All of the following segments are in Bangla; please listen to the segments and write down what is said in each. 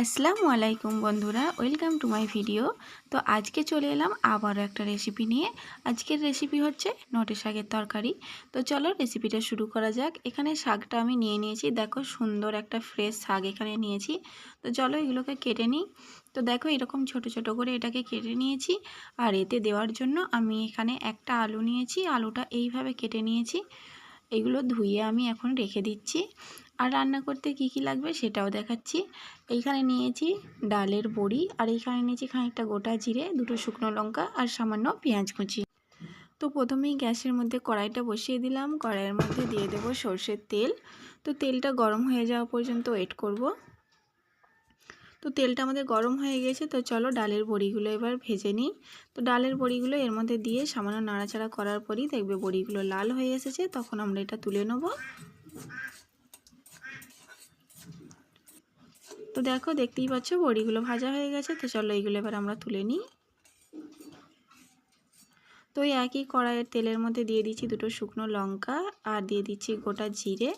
আসসালামু আলাইকুম বন্ধুরা, ওয়েলকাম টু মাই ভিডিও। তো আজকে চলে এলাম আবারও একটা রেসিপি নিয়ে। আজকের রেসিপি হচ্ছে নটে শাকের তরকারি। তো চলো রেসিপিটা শুরু করা যাক। এখানে শাকটা আমি নিয়ে নিয়েছি। দেখো সুন্দর একটা ফ্রেশ শাক এখানে নিয়েছি। তো চলো এগুলোকে কেটে নিই। তো দেখো এরকম ছোট ছোট করে এটাকে কেটে নিয়েছি। আর এতে দেওয়ার জন্য আমি এখানে একটা আলু নিয়েছি। আলুটা এইভাবে কেটে নিয়েছি। এগুলো ধুয়ে আমি এখন রেখে দিচ্ছি। আর রান্না করতে কি কি লাগবে সেটাও দেখাচ্ছি। এইখানে নিয়েছি ডালের বড়ি আর এইখানে নিয়েছি খানিকটা গোটা জিরে, দুটো শুকনো লঙ্কা আর সামান্য পেঁয়াজ কুচি। তো প্রথমেই গ্যাসের মধ্যে কড়াইটা বসিয়ে দিলাম, কড়াইয়ের মধ্যে দিয়ে দেবো সর্ষের তেল। তো তেলটা গরম হয়ে যাওয়া পর্যন্ত ওয়েট করব। তো তেলটা আমাদের গরম হয়ে গেছে, তো চলো ডালের বড়িগুলো এবার ভেজে নিই। তো ডালের বড়িগুলো এর মধ্যে দিয়ে সামান্য নাড়াচাড়া করার পরই দেখবে বড়িগুলো লাল হয়ে এসেছে, তখন আমরা এটা তুলে নেব। তো দেখো, দেখতেই পাচ্ছ, বড়িগুলো ভাজা হয়ে গেছে। তো চলো এইগুলো এবার আমরা তুলে নিই। তো ওই একই কড়াইয়ের তেলের মধ্যে দিয়ে দিচ্ছি দুটো শুকনো লঙ্কা আর দিয়ে দিচ্ছি গোটা জিরে।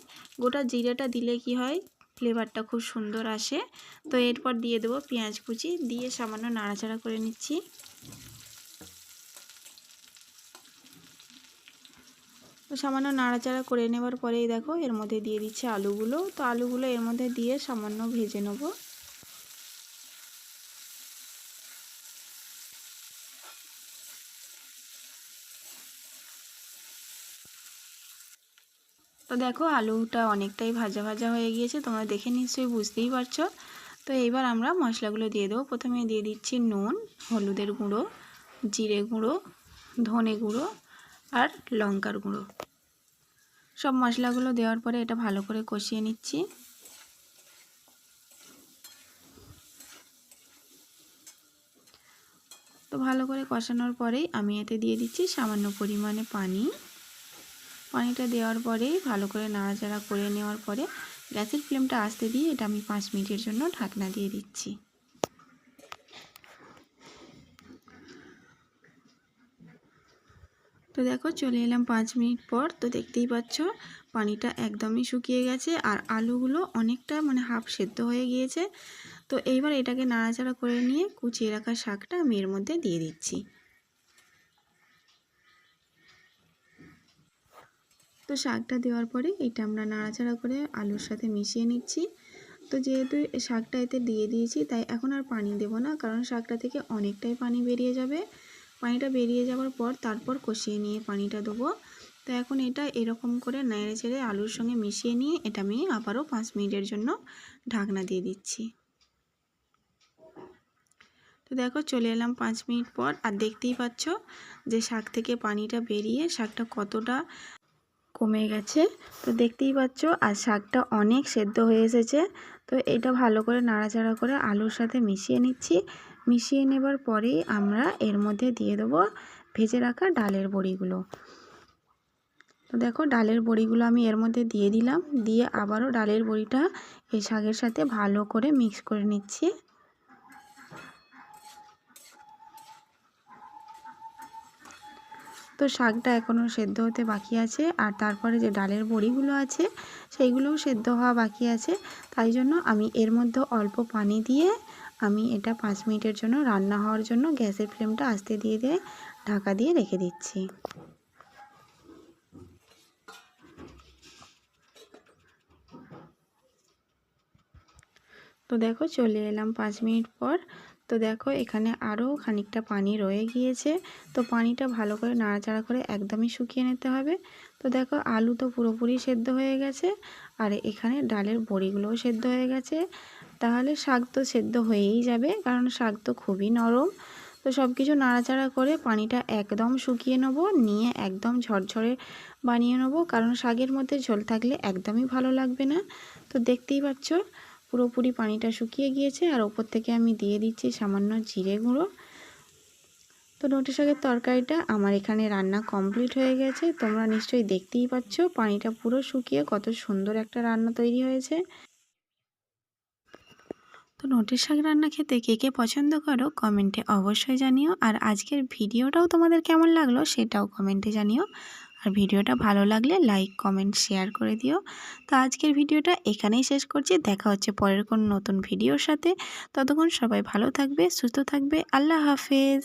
গোটা জিরেটা দিলে কি হয় ফ্লেভারটা খুব সুন্দর আসে। তো এরপর দিয়ে দেবো পেঁয়াজ কুচি, দিয়ে সামান্য নাড়াচাড়া করে নিচ্ছি। তো সামান্য নাড়াচাড়া করে নেবার পরেই দেখো এর মধ্যে দিয়ে দিচ্ছে আলুগুলো। তো আলুগুলো এর মধ্যে দিয়ে সামান্য ভেজে নেব। তো দেখো আলুটা অনেকটাই ভাজা ভাজা হয়ে গিয়েছে, তোমরা দেখে নিশ্চয়ই বুঝতেই পারছ। তো এইবার আমরা মশলাগুলো দিয়ে দেবো। প্রথমে দিয়ে দিচ্ছি নুন, হলুদের গুঁড়ো, জিরে গুঁড়ো, ধনে গুঁড়ো আর লঙ্কার গুঁড়ো। সব মশলাগুলো দেওয়ার পরে এটা ভালো করে কষিয়ে নিচ্ছি। তো ভালো করে কষানোর পরেই আমি এতে দিয়ে দিচ্ছি সামান্য পরিমাণে পানি। পানিটা দেওয়ার পরেই ভালো করে নাড়াচাড়া করে নেওয়ার পরে গ্যাসের ফ্লেমটা আসতে দিয়ে এটা আমি পাঁচ মিনিটের জন্য ঢাকনা দিয়ে দিচ্ছি। তো দেখো চলে এলাম পাঁচ মিনিট পর। তো দেখতেই পাচ্ছ, পানিটা একদমই শুকিয়ে গেছে আর আলুগুলো অনেকটা মানে হাফ সেদ্ধ হয়ে গিয়েছে। তো এইবার এটাকে নাড়াচাড়া করে নিয়ে কুচিয়ে রাখা শাকটা আমি এর মধ্যে দিয়ে দিচ্ছি। তো শাকটা দেওয়ার পরে এটা আমরা নাড়াচাড়া করে আলুর সাথে মিশিয়ে নিচ্ছি। তো যেহেতু শাকটা এতে দিয়ে দিয়েছি, তাই এখন আর পানি দেব না, কারণ শাকটা থেকে অনেকটাই পানি বেরিয়ে যাবে। পানিটা বেরিয়ে যাওয়ার পর তারপর কষিয়ে নিয়ে পানিটা দেবো। তো এখন এটা এরকম করে নেড়ে চেড়ে আলুর সঙ্গে মিশিয়ে নিয়ে এটা আমি আবারও পাঁচ মিনিটের জন্য ঢাকনা দিয়ে দিচ্ছি। তো দেখো চলে এলাম পাঁচ মিনিট পর আর দেখতেই পাচ্ছ যে শাক থেকে পানিটা বেরিয়ে শাকটা কতটা কমে গেছে। তো দেখতেই পাচ্ছ আর শাকটা অনেক সেদ্ধ হয়ে এসেছে। তো এটা ভালো করে নাড়াচাড়া করে আলুর সাথে মিশিয়ে নিচ্ছি। মিশিয়ে নেবার পরেই আমরা এর মধ্যে দিয়ে দেবো ভেজে রাখা ডালের বড়িগুলো। তো দেখো, ডালের বড়িগুলো আমি এর মধ্যে দিয়ে দিলাম। দিয়ে আবারও ডালের বড়িটা এই শাকের সাথে ভালো করে মিক্স করে নিচ্ছি। তো শাকটা এখনও সেদ্ধ হতে বাকি আছে, আর তারপরে যে ডালের বড়িগুলো আছে, সেইগুলোও সেদ্ধ হওয়া বাকি আছে। তাই জন্য আমি এর মধ্যে অল্প পানি দিয়ে আমি এটা পাঁচ মিনিটের জন্য রান্না হওয়ার জন্য গ্যাসের ফ্লেমটা আস্তে দিয়ে দিয়ে ঢাকা দিয়ে রেখে দিচ্ছি। তো দেখো চলে এলাম পাঁচ মিনিট পর। তো দেখো, এখানে আরও খানিকটা পানি রয়ে গিয়েছে। তো পানিটা ভালো করে নাড়াচাড়া করে একদমই শুকিয়ে নিতে হবে। তো দেখো, আলু তো পুরোপুরি সেদ্ধ হয়ে গেছে, আর এখানে ডালের বড়িগুলোও সেদ্ধ হয়ে গেছে। তাহলে শাক তো সেদ্ধ হয়েই যাবে, কারণ শাক তো খুবই নরম। তো সব কিছু নাড়াচাড়া করে পানিটা একদম শুকিয়ে নেব, নিয়ে একদম ঝরঝরে বানিয়ে নেব, কারণ শাকের মধ্যে ঝোল থাকলে একদমই ভালো লাগবে না। তো দেখতেই পাচ্ছ পুরোপুরি পানিটা শুকিয়ে গিয়েছে আর ওপর থেকে আমি দিয়ে দিচ্ছি সামান্য জিরে গুঁড়ো। তো নোটে শাকের তরকারিটা আমার এখানে রান্না কমপ্লিট হয়ে গেছে। তোমরা নিশ্চয়ই দেখতেই পাচ্ছ পানিটা পুরো শুকিয়ে কত সুন্দর একটা রান্না তৈরি হয়েছে। তো নোটের শাক রান্না খেতে কে কে পছন্দ করো কমেন্টে অবশ্যই জানিও। আর আজকের ভিডিওটাও তোমাদের কেমন লাগল সেটাও কমেন্টে জানিও। আর ভিডিওটা ভালো লাগলে লাইক, কমেন্ট, শেয়ার করে দিও। তো আজকের ভিডিওটা এখানেই শেষ করছি। দেখা হচ্ছে পরের কোনো নতুন ভিডিওর সাথে। ততক্ষণ সবাই ভালো থাকবে, সুস্থ থাকবে। আল্লাহ হাফেজ।